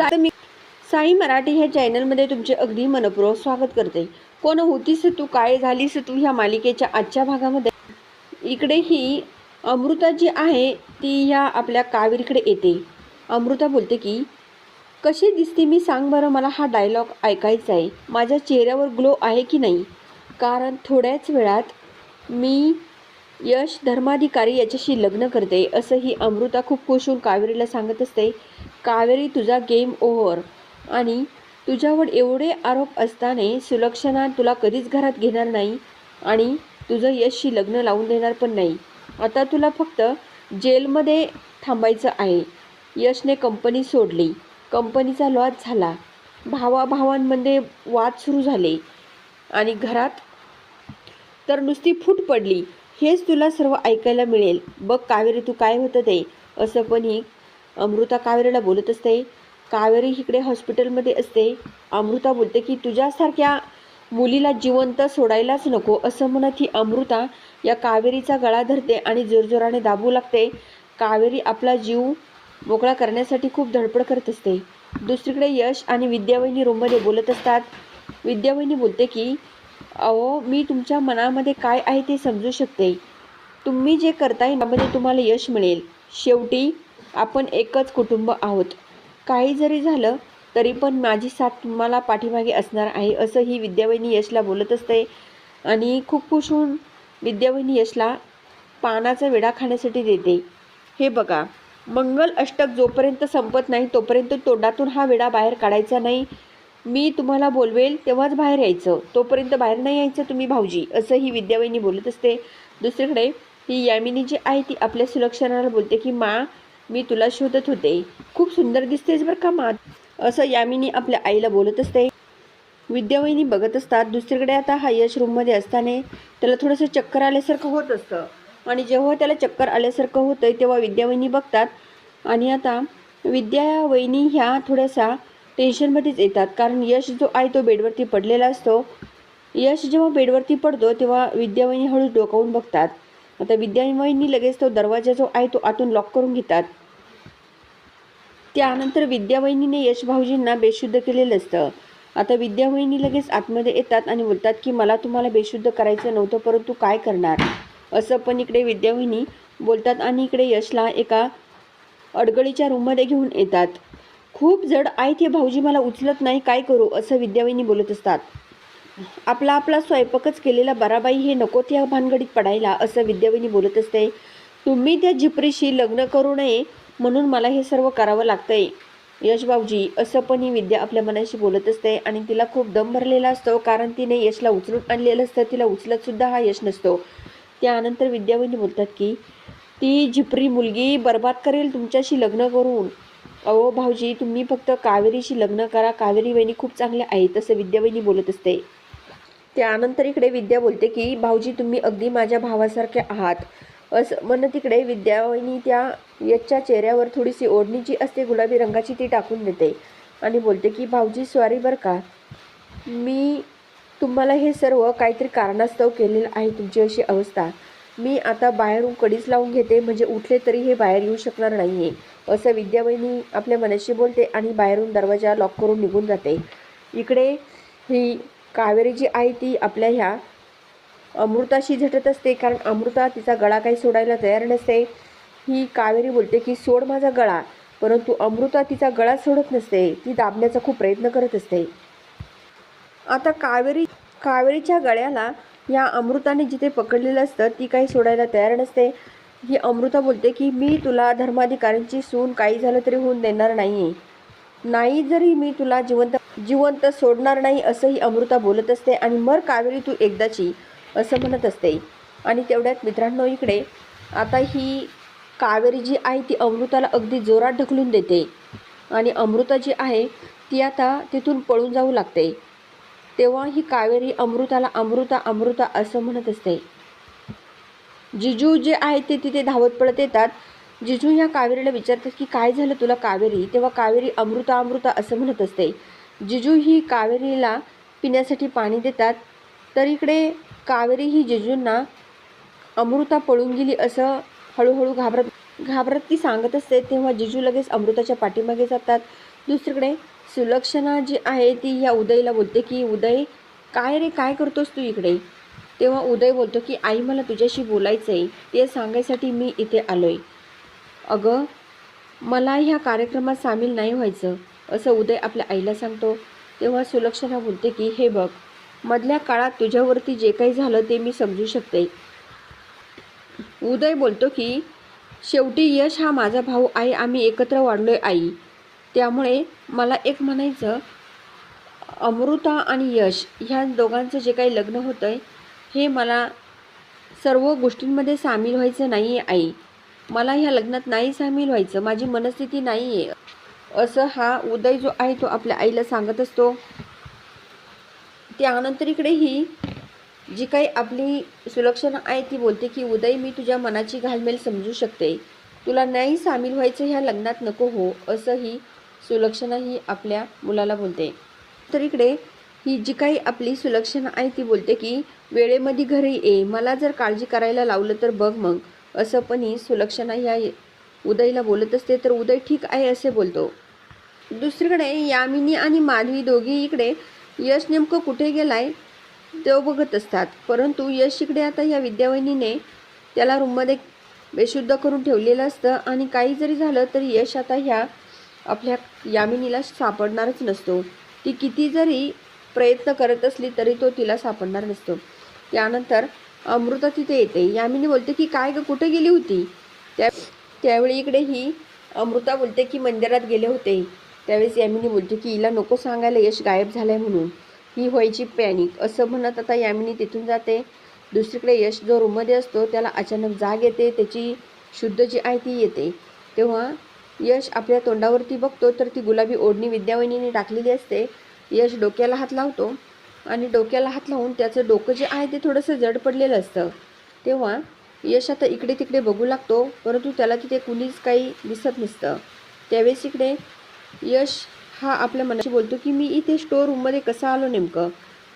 साई मी साई मराठी ह्या चॅनलमध्ये तुमचे अगदी मनपूर्वक स्वागत करते. कोण होतीस तू काय झालीस तू ह्या मालिकेच्या आजच्या भागामध्ये? इकडे ही अमृता जी आहे ती ह्या आपल्या कावीरकडे येते. अमृता बोलते की कशी दिसते मी सांग बरं मला हा डायलॉग ऐकायचा आहे. माझ्या चेहऱ्यावर ग्लो आहे की नाही? कारण थोड्याच वेळात मी यश धर्माधिकारी याच्याशी लग्न करते असं ही अमृता खूप खुश होऊन कावेरीला सांगत असते. कावेरी तुझा गेम ओव्हर आणि तुझ्यावर एवढे आरोप असताना सुलक्षणा तुला कधीच घरात घेणार नाही आणि तुझं यशशी लग्न लावून देणार पण नाही. आता तुला फक्त जेलमध्ये थांबायचं आहे. यशने कंपनी सोडली. कंपनीचा लॉस झाला. भावाभावांमध्ये वाद सुरू झाले. आणि घरात तर नुसती फूट पडली. हेच तुला सर्व ऐकायला मिळेल. बघ कावेरी तू काय होतं ते. असं पण ही अमृता कावेरीला बोलत असते. कावेरी इकडे हॉस्पिटलमध्ये असते. अमृता बोलते की तुझ्यासारख्या मुलीला जिवंत सोडायलाच नको असं म्हणत ही अमृता या कावेरीचा गळा धरते आणि जोरजोराने दाबू लागते. कावेरी आपला जीव मोकळा करण्यासाठी खूप धडपड करत असते. दुसरीकडे यश आणि विद्यावहिनी रूममध्ये बोलत असतात. विद्यावहिनी बोलते की अहो मी तुमच्या मनामध्ये काय आहे ते समजू शकते. तुम्ही जे करताय त्यामध्ये तुम्हाला यश मिळेल. शेवटी आपण एकच कुटुंब आहोत. काही जरी झालं तरी पण माझी साथ तुम्हाला पाठीमागे असणार आहे असं ही विद्यावहिनी यशला बोलत असते. आणि खूप खुश होऊन विद्यावहिनी यशला पानाचा विडा खाण्यासाठी देते. हे बघा मंगल अष्टक जोपर्यंत संपत नाही तोपर्यंत तोंडातून हा विडा बाहेर काढायचा नाही. मी तुम्हाला बोलवेल तेव्हाच बाहेर यायचं. तोपर्यंत बाहेर नाही यायचं तुम्ही भाऊजी असं ही विद्यावहिनी बोलत असते. दुसरीकडे ही यामिनी जी आहे ती आपल्या सुलक्षणाला बोलते की मा मी तुला शोधत होते. खूप सुंदर दिसतेस बरं का मात. असं यामिनी आपल्या आईला बोलत असते. विद्यावहिनी बघत असतात. दुसरीकडे आता हा यश रूममध्ये असताना त्याला थोडंसं चक्कर आल्यासारखं होत असतं. आणि जेव्हा त्याला चक्कर आल्यासारखं होतं तेव्हा विद्यावहिनी बघतात. आणि आता विद्यावहिनी ह्या थोड्याशा टेन्शनमध्येच येतात. कारण यश जो आहे तो बेडवरती पडलेला असतो. यश जेव्हा बेडवरती पडतो तेव्हा विद्यावहिनी हळू डोकावून बघतात. आता विद्यावहिनी लगेच तो दरवाजा जो आहे तो आतून लॉक करून घेतात. त्यानंतर विद्यावहिनीने यश भाऊजींना बेशुद्ध केलेलं असतं. आता विद्यावहिनी लगेच आतमध्ये येतात आणि बोलतात की मला तुम्हाला बेशुद्ध करायचं नव्हतं परंतु काय करणार? असं पण इकडे विद्यावहिनी बोलतात आणि इकडे यशला एका अडगळीच्या रूममध्ये घेऊन येतात. खूप जड आहेत हे भाऊजी मला उचलत नाही काय करू? असं विद्यावहिनी बोलत असतात. आपला आपला स्वयंपाकच केलेला बराबाई हे नको त्या भानगडीत पडायला असं विद्यावहिनी बोलत असते. तुम्ही त्या झिपरीशी लग्न करू नये म्हणून मला हे सर्व करावं लागतंय. यश भाऊजी असं पण ही विद्या आपल्या मनाशी बोलत असते आणि तिला खूप दम भरलेला असतो कारण तिने यशला उचलून आणलेलं असतं. तिला उचलत सुद्धा हा यश नसतो. त्यानंतर विद्यावहिनी बोलतात की ती झिपरी मुलगी बर्बाद करेल तुमच्याशी लग्न करून. अहो भाऊजी तुम्ही फक्त कावेरीशी लग्न करा. कावेरी वहिनी खूप चांगल्या आहेत असं विद्यावहिनी बोलत असते. त्यानंतर इकडे विद्या बोलते की भाऊजी तुम्ही अगदी माझ्या भावासारखे आहात. असं म्हणणं तिकडे विद्यावहिनी त्या यशच्या चेहऱ्यावर थोडीशी ओढणी जी असते गुलाबी रंगाची ती टाकून देते आणि बोलते की भाऊजी सॉरी बरं का. मी तुम्हाला हे सर्व काहीतरी कारणास्तव केलेलं आहे तुमची अशी अवस्था. मी आता बाहेरून कडीच लावून घेते म्हणजे उठले तरी हे बाहेर येऊ शकणार नाही आहे असं विद्यावहिनी आपल्या मनाशी बोलते आणि बाहेरून दरवाजा लॉक करून निघून जाते. इकडे ही कावेरी जी आहे ती आपल्या ह्या अमृताशी झटत असते कारण अमृता तिचा गळा काही सोडायला तयार नसते. ही कावेरी बोलते की सोड माझा गळा. परंतु अमृता तिचा गळा सोडत नसते. ती दाबण्याचा खूप प्रयत्न करत असते. आता कावेरी कावेरीच्या गळ्याला या अमृताने जिथे पकडलेलं असतं ती काही सोडायला तयार नसते. ही अमृता बोलते की मी तुला धर्माधिकाऱ्यांची सून काही झालं तरी होऊन देणार नाही नाही जरी मी तुला जिवंत जिवंत सोडणार नाही असंही अमृता बोलत असते आणि मर कावेरी तू एकदाची असं म्हणत असते. आणि तेवढ्यात मित्रांनो इकडे आता ही कावेरी जी आहे ती अमृताला अगदी जोरात ढकलून देते. आणि अमृता जी आहे ती आता तिथून पळून जाऊ लागते. तेव्हा ही कावेरी अमृताला अमृता अमृता असं म्हणत असते. जिजू जे आहे ते तिथे धावत पळत येतात. जिजू ह्या कावेरीला विचारतात की काय झालं तुला कावेरी? तेव्हा कावेरी अमृता अमृता असं म्हणत असते. जिजू ही कावेरीला पिण्यासाठी पाणी देतात. तर इकडे कावेरी ही जिजूंना अमृता पळून गेली असं हळूहळू घाबरत घाबरत ती सांगत असते. तेव्हा जिजू लगेच अमृताच्या पाठीमागे जातात. दुसरीकडे सुलक्षणा जी आहे ती या उदयला बोलते की उदय काय रे काय करतोस तू इकडे? तेव्हा उदय बोलतो की आई मला तुझ्याशी बोलायचं आहे ते सांगायसाठी मी इथे आलो आहे अगं मला ह्या कार्यक्रमात सामील नाही व्हायचं. असं उदय आपल्या आईला सांगतो तेव्हा सुलक्षणा बोलते की हे बघ मधल्या काळात तुझ्यावरती जे काही झालं ते मी समजू शकते. उदय बोलतो की शेवटी यश हा माझा भाऊ आहे आम्ही एकत्र वाढलोय आई. त्यामुळे मला एक म्हणायचं अमृता आणि यश ह्या दोघांचं जे काही लग्न होतं आहे हे मला सर्व गोष्टींमध्ये सामील व्हायचं नाही आहे आई. मला ह्या लग्नात नाही सामील व्हायचं माझी मनस्थिती नाही आहे असं हा उदय जो आहे तो आपल्या आईला सांगत असतो. त्यानंतर इकडे ही जी काही आपली सुलक्षणा आहे ती बोलते की उदय मी तुझ्या मनाची घालमेल समजू शकते. तुला नाही सामील व्हायचं ह्या लग्नात नको हो असं ही सुलक्षणा ही आपल्या मुलाला बोलते. तर इकडे ही जी काही आपली सुलक्षणा आहे ती बोलते की वेळेमध्ये घरी ये मला जर काळजी करायला लावलं तर बघ मग असं पण ही सुलक्षणा ह्या उदयला बोलत असते. तर उदय ठीक आहे असे बोलतो. दुसरीकडे यामिनी आणि माधवी दोघी इकडे यश नेमकं कुठे गेलाय तो बघत असतात. परंतु यश इकडे आता या विद्यावहिनीने त्याला रूममध्ये बेशुद्ध करून ठेवलेलं असतं आणि काही जरी झालं तरी यश आता ह्या आपल्या यामिनीला सापडणारच नसतो. ती किती जरी प्रयत्न करत असली तरी तो तिला सापडणार नसतो. त्यानंतर अमृता तिथे येते. यामिनी बोलते की काय ग कुठे गेली होती? त्या त्यावेळी इकडे ही अमृता बोलते की मंदिरात गेले होते. त्यावेळेस यामिनी बोलते की हिला नको सांगायला यश गायब झालं आहे म्हणून. ही व्हायची पॅनिक असं म्हणत आता यामिनी तिथून जाते. दुसरीकडे यश जो रूममध्ये असतो त्याला अचानक जाग येते. त्याची शुद्ध जी आहे ती येते. तेव्हा यश आपल्या तोंडावरती बघतो तर ती गुलाबी ओढणी विद्यावहिनीने टाकलेली असते. यश डोक्याला हात लावतो आणि डोक्याला हात लावून त्याचं डोकं जे आहे ते थोडंसं जड पडलेलं असतं. तेव्हा यश आता इकडे तिकडे बघू लागतो परंतु त्याला तिथे कुणीच काही दिसत नसतं. त्यावेळेस इकडे यश हा आपल्या मनाशी बोलतो की मी इथे स्टोर रूममध्ये कसा आलो नेमकं?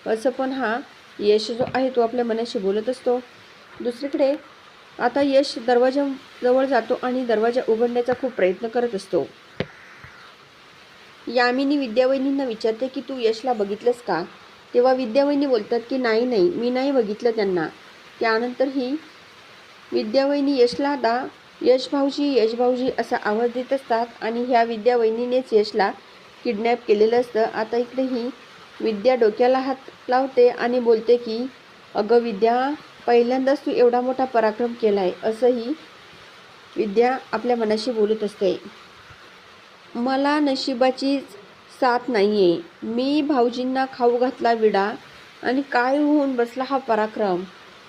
असं पण हा यश जो आहे तो आपल्या मनाशी बोलत असतो. दुसरीकडे आता यश दरवाजाजवळ जातो आणि दरवाजा उघडण्याचा खूप प्रयत्न करत असतो. यामिनी विद्यावहिनींना विचारते की तू यशला बघितलंस का? तेव्हा विद्यावहिनी बोलतात की नाही नाही मी नाही बघितलं त्यांना. त्यानंतर ही विद्यावहिनी यशला आता यश भाऊजी यश भाऊजी असा आवाज देत असतात आणि ह्या विद्यावहिनीनेच यशला किडनॅप केलेलं असतं. आता इकडे ही विद्या डोक्याला हात लावते आणि बोलते की अगं विद्या पहिल्यांदाच तू एवढा मोठा पराक्रम केला आहे असंही विद्या आपल्या मनाशी बोलत असते. मला नशिबाचीच साथ नाही आहे मी भाऊजींना खाऊ घातला विडा आणि काय होऊन बसला हा पराक्रम?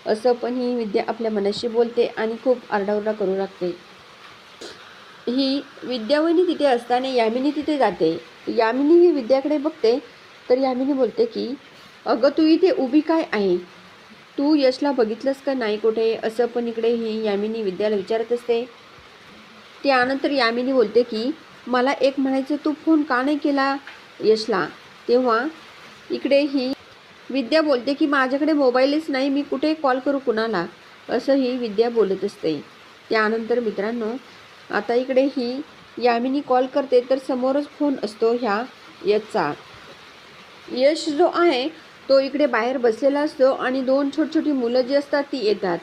असं पण ही विद्या आपल्या मनाशी बोलते आणि खूप आरडाओरडा करू लागते. ही विद्यावहिनी तिथे असताना यामिनी तिथे जाते. यामिनी ही विद्याकडे बघते तर यामिनी बोलते की अगं तू इथे उभी काय आहे? तू यशला बघितलंस का नाही कुठे? असं पण इकडे ही यामिनी विद्याला विचारत असते. त्यानंतर यामिनी बोलते की मला एक म्हणायचं तू फोन का नाही केला यशला? तेव्हा इकडे ही विद्या बोलते की माझ्याकडे मोबाईलच नाही मी कुठे कॉल करू कुणाला? असं ही विद्या बोलत असते. त्यानंतर मित्रांनो आता इकडे ही यामिनी कॉल करते तर समोरच फोन असतो ह्या यशचा यश जो आहे तो इकडे बाहेर बसलेला असतो आणि दोन छोटी छोटी मुलं जी असतात ती येतात.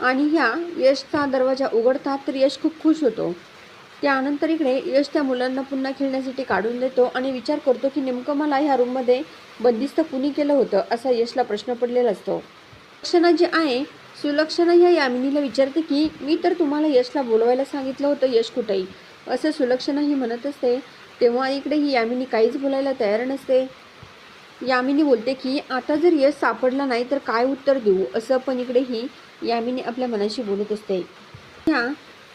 आणि ह्या यशचा दरवाजा उघडतात तर यश खूप खुश होतो. त्यानंतर इकडे यश त्या मुलांना पुन्हा खेळण्यासाठी काढून देतो आणि विचार करतो की नेमकं मला ह्या रूममध्ये बंदिस्त कुणी केलं होतं असा यशला प्रश्न पडलेला असतो. लक्षणा जी आहे सुलक्षणा ह्या यामिनीला विचारते की मी तर तुम्हाला यशला बोलवायला सांगितलं होतं यश कुठेही. असं सुलक्षणा ही म्हणत असते. तेव्हा इकडे ही यामिनी काहीच बोलायला तयार नसते. यामिनी बोलते की आता जर यश सापडला नाही तर काय उत्तर देऊ? असं पण इकडे ही यामिनी आपल्या मनाशी बोलत असते. ह्या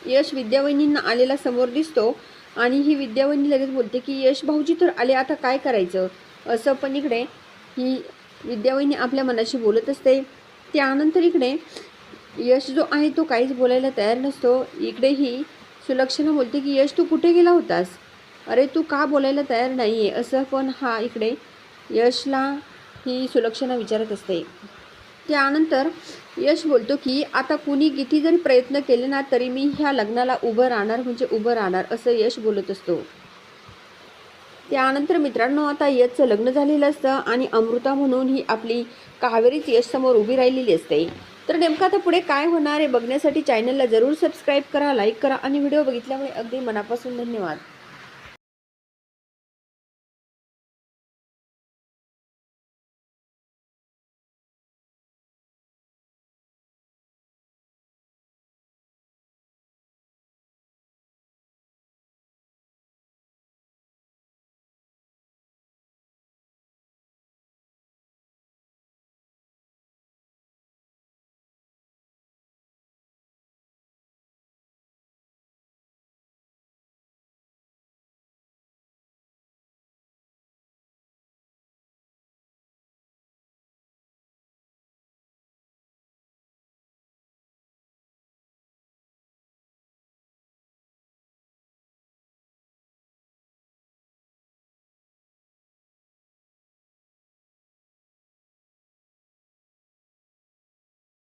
यश विद्यावहिनींना आलेला समोर दिसतो आणि ही विद्यावहिनी लगेच बोलते की यश भाऊजी तर आले आता काय करायचं? असं पण इकडे ही विद्यावहिनी आपल्या मनाशी बोलत असते. त्यानंतर इकडे यश जो आहे तो काहीच बोलायला तयार नसतो. इकडे ही सुलक्षणा बोलते की यश तू कुठे गेला होतास? अरे तू का बोलायला तयार नाही आहे असं पण हा इकडे यशला ही सुलक्षणा विचारत असते. त्यानंतर यश बोलतो की आता कुणी किती जरी प्रयत्न केले ना तरी मी ह्या लग्नाला उभं राहणार म्हणजे उभं राहणार असं यश बोलत असतो. त्यानंतर मित्रांनो आता यशचं लग्न झालेलं असतं आणि अमृता म्हणून ही आपली कावेरीच यशसमोर उभी राहिलेली असते. तर नेमकं आता पुढे काय होणार आहे बघण्यासाठी चॅनलला जरूर सबस्क्राईब करा लाईक करा आणि व्हिडिओ बघितल्यामुळे अगदी मनापासून धन्यवाद.